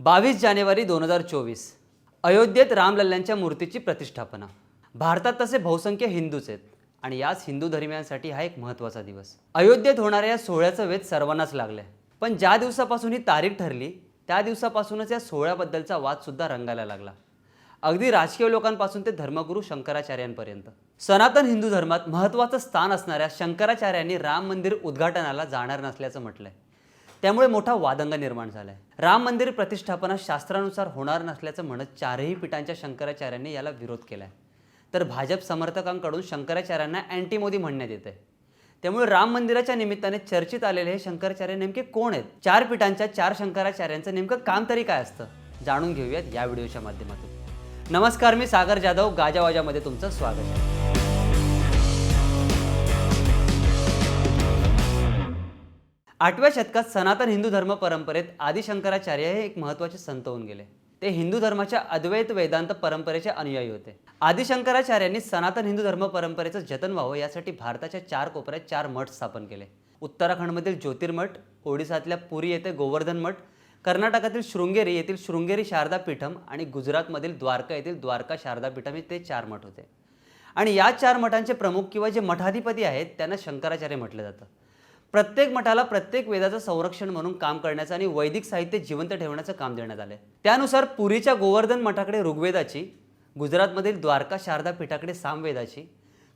बावीस जानेवारी दोन हजार चोवीस अयोध्येत रामलल्ल्यांच्या मूर्तीची प्रतिष्ठापना. भारतात तसे बहुसंख्य हिंदूच आहेत आणि याच हिंदू धर्मियांसाठी हा एक महत्त्वाचा दिवस. अयोध्येत होणाऱ्या या सोहळ्याचं वेध सर्वांनाच लागलंय. पण ज्या दिवसापासून ही तारीख ठरली त्या दिवसापासूनच या सोहळ्याबद्दलचा वादसुद्धा रंगायला लागला. अगदी राजकीय लोकांपासून ते धर्मगुरू शंकराचार्यांपर्यंत. सनातन हिंदू धर्मात महत्त्वाचं स्थान असणाऱ्या शंकराचार्यांनी राम मंदिर उद्घाटनाला जाणार नसल्याचं म्हटलंय. त्यामुळे मोठा वादंग निर्माण झाला आहे राम मंदिर प्रतिष्ठापना शास्त्रानुसार होणार नसल्याचं म्हणत चारही पीठांच्या शंकराचार्यांनी याला विरोध केला आहे तर भाजप समर्थकांकडून शंकराचार्यांना अँटी मोदी म्हणण्यात येत आहे त्यामुळे राम मंदिराच्या निमित्ताने चर्चेत आलेले हे शंकराचार्य नेमके कोण आहेत? चार पीठांच्या चार शंकराचार्यांचं नेमकं काम तरी काय असतं? जाणून घेऊयात या व्हिडिओच्या माध्यमातून. नमस्कार मी सागर जाधव गाजावाजामध्ये तुमचं स्वागत आहे. आठव्या शतकात सनातन हिंदू धर्म परंपरेत आदिशंकराचार्य हे एक महत्त्वाचे संत होऊन गेले. ते हिंदू धर्माच्या अद्वैत वेदांत परंपरेचे अनुयायी होते. आदिशंकराचार्यांनी सनातन हिंदू धर्म परंपरेचं जतन व्हावं यासाठी भारताच्या चार कोपऱ्यात चार मठ स्थापन केले. उत्तराखंडमधील ज्योतिर्मठ ओडिसातल्या पुरी येथे गोवर्धन मठ कर्नाटकातील शृंगेरी येथील शृंगेरी शारदा पीठम आणि गुजरातमधील द्वारका येथील द्वारका शारदा पीठम हे ते चार मठ होते. आणि या चार मठांचे प्रमुख किंवा जे मठाधिपती आहेत त्यांना शंकराचार्य म्हटलं जातं. प्रत्येक मठाला प्रत्येक वेदाचं संरक्षण म्हणून काम करण्याचं आणि वैदिक साहित्य जिवंत ठेवण्याचं काम देण्यात आलं त्यानुसार पुरीच्या गोवर्धन मठाकडे ऋग्वेदाची गुजरातमधील द्वारका शारदा पीठाकडे सामवेदाची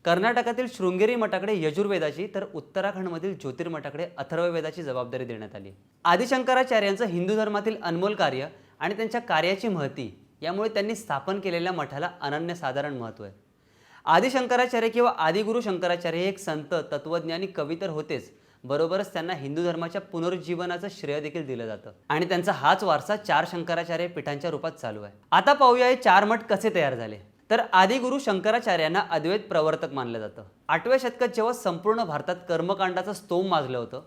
कर्नाटकातील शृंगेरी मठाकडे यजुर्वेदाची तर उत्तराखंडमधील ज्योतिर्मठाकडे अथर्ववेदाची जबाबदारी देण्यात आली. आदिशंकराचार्यांचं हिंदू धर्मातील अनमोल कार्य आणि त्यांच्या कार्याची महती यामुळे त्यांनी स्थापन केलेल्या मठाला अनन्यसाधारण महत्त्व आहे. आदिशंकराचार्य किंवा आदिगुरु शंकराचार्य हे एक संत तत्वज्ञानी कवी तर होतेच. बरोबरच त्यांना हिंदू धर्माच्या पुनरुज्जीवनाचं श्रेय देखील दिलं जातं. आणि त्यांचा हाच वारसा चार शंकराचार्य पीठांच्या रूपात चालू आहे. आता पाहूया हे चार मठ कसे तयार झाले. तर आदिगुरु शंकराचार्यांना अद्वैत प्रवर्तक मानलं जातं. आठव्या शतकात जेव्हा संपूर्ण भारतात कर्मकांडाचं स्तोम माजलं होतं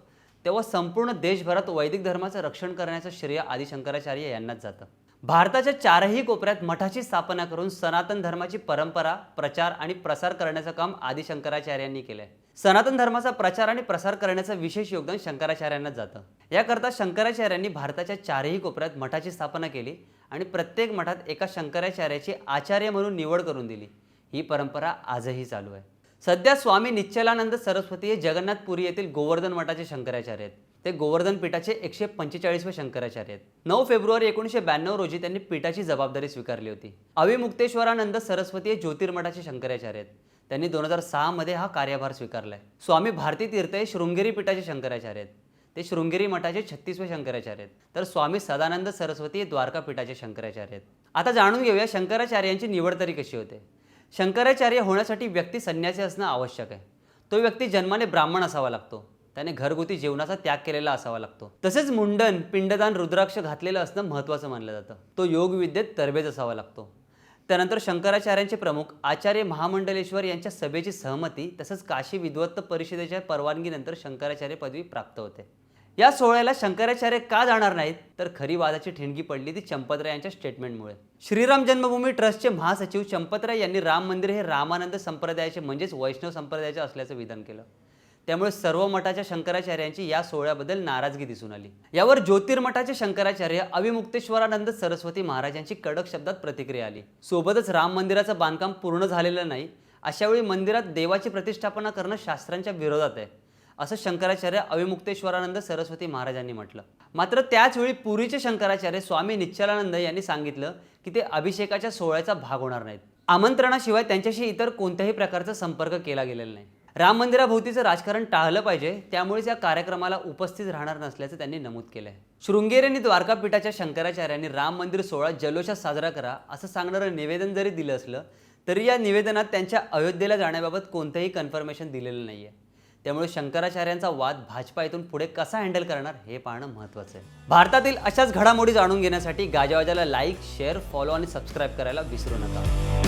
तेव्हा संपूर्ण देशभरात वैदिक धर्माचं रक्षण करण्याचं श्रेय आदिशंकराचार्य यांनाच जातं. भारताच्या चारही कोपऱ्यात मठाची स्थापना करून सनातन धर्माची परंपरा प्रचार आणि प्रसार करण्याचं काम आदिशंकराचार्यांनी केलंय. सनातन धर्माचा प्रचार आणि प्रसार करण्याचं विशेष योगदान शंकराचार्यांना जातं. याकरता शंकराचार्यांनी भारताच्या चारही कोपऱ्यात मठाची स्थापना केली आणि प्रत्येक मठात एका शंकराचार्याची आचार्य म्हणून निवड करून दिली. ही परंपरा आजही चालू आहे. सध्या स्वामी निश्चलानंद सरस्वती हे जगन्नाथपुरी येथील गोवर्धन मठाचे शंकराचार्य आहेत. ते गोवर्धन पीठाचे एकशे पंचेचाळीसवे शंकराचार्य आहेत. नऊ फेब्रुवारी एकोणीसशे ब्याण्णव रोजी त्यांनी पीठाची जबाबदारी स्वीकारली होती. अविमुक्तेश्वरानंद सरस्वती हे ज्योतिर्मठाचे शंकराचार्य आहेत. त्यांनी दोन हजार सहामध्ये हा कार्यभार स्वीकारलाय. स्वामी भारती तीर्थ हे शृंगेरी पीठाचे शंकराचार्य आहेत. ते शृंगेरी मठाचे छत्तीसवे शंकराचार्य आहेत. तर स्वामी सदानंद सरस्वती हे द्वारका पीठाचे शंकराचार्य आहेत. आता जाणून घेऊया शंकराचार्यांची निवड तरी कशी होते. शंकराचार्य होण्यासाठी व्यक्ती संन्यासी असणं आवश्यक आहे. तो व्यक्ती जन्माने ब्राह्मण असावा लागतो. त्याने घरगुती जीवनाचा त्याग केलेला असावा लागतो. तसेच मुंडन पिंडदान रुद्राक्ष घातलेलं असणं महत्त्वाचं मानलं जातं. तो योगविद्येत तरबेज असावा लागतो. त्यानंतर शंकराचार्यांचे प्रमुख आचार्य महामंडलेश्वर यांच्या सभेची सहमती तसंच काशी विद्वत्त परिषदेच्या परवानगीनंतर शंकराचार्य पदवी प्राप्त होते. या सोहळ्याला शंकराचार्य का जाणार नाहीत? तर खरी वादाची ठिणगी पडली ती चंपतराय यांच्या स्टेटमेंटमुळे श्रीराम जन्मभूमी ट्रस्टचे महासचिव चंपतराय यांनी राम मंदिर हे रामानंद संप्रदायाचे म्हणजेच वैष्णव संप्रदायाचे असल्याचं विधान केलं. त्यामुळे सर्व मठाच्या शंकराचार्यांची या सोहळ्याबद्दल नाराजगी दिसून आली. यावर ज्योतिर्मठाचे शंकराचार्य अविमुक्तेश्वरानंद सरस्वती महाराजांची कडक शब्दात प्रतिक्रिया आली. सोबतच राम मंदिराचं बांधकाम पूर्ण झालेलं नाही अशावेळी मंदिरात देवाची प्रतिष्ठापना करणं शास्त्रांच्या विरोधात आहे असं शंकराचार्य अविमुक्तेश्वरानंद सरस्वती महाराजांनी म्हटलं. मात्र त्याचवेळी पुरीचे शंकराचार्य स्वामी निश्चलानंद यांनी सांगितलं की ते अभिषेकाच्या सोहळ्याचा भाग होणार नाहीत. आमंत्रणाशिवाय त्यांच्याशी इतर कोणत्याही प्रकारचा संपर्क केला गेलेला नाही. राम मंदिराभोवतीचं राजकारण टाळलं पाहिजे त्यामुळेच या कार्यक्रमाला उपस्थित राहणार नसल्याचं त्यांनी नमूद केलं आहे शृंगेरी आणि द्वारकापीठाच्या शंकराचार्यांनी राम मंदिर सोहळा जल्लोषात साजरा करा असं सांगणारं निवेदन जरी दिलं असलं तरी या निवेदनात त्यांच्या अयोध्येला जाण्याबाबत कोणतंही कन्फर्मेशन दिलेलं नाही आहे त्यामुळे शंकराचार्यांचा वाद भाजपा इथून पुढे कसा हँडल करणार हे पाहणं महत्त्वाचं आहे भारतातील अशाच घडामोडी जाणून घेण्यासाठी गाजावाजाला लाईक शेअर फॉलो आणि सबस्क्राईब करायला विसरू नका.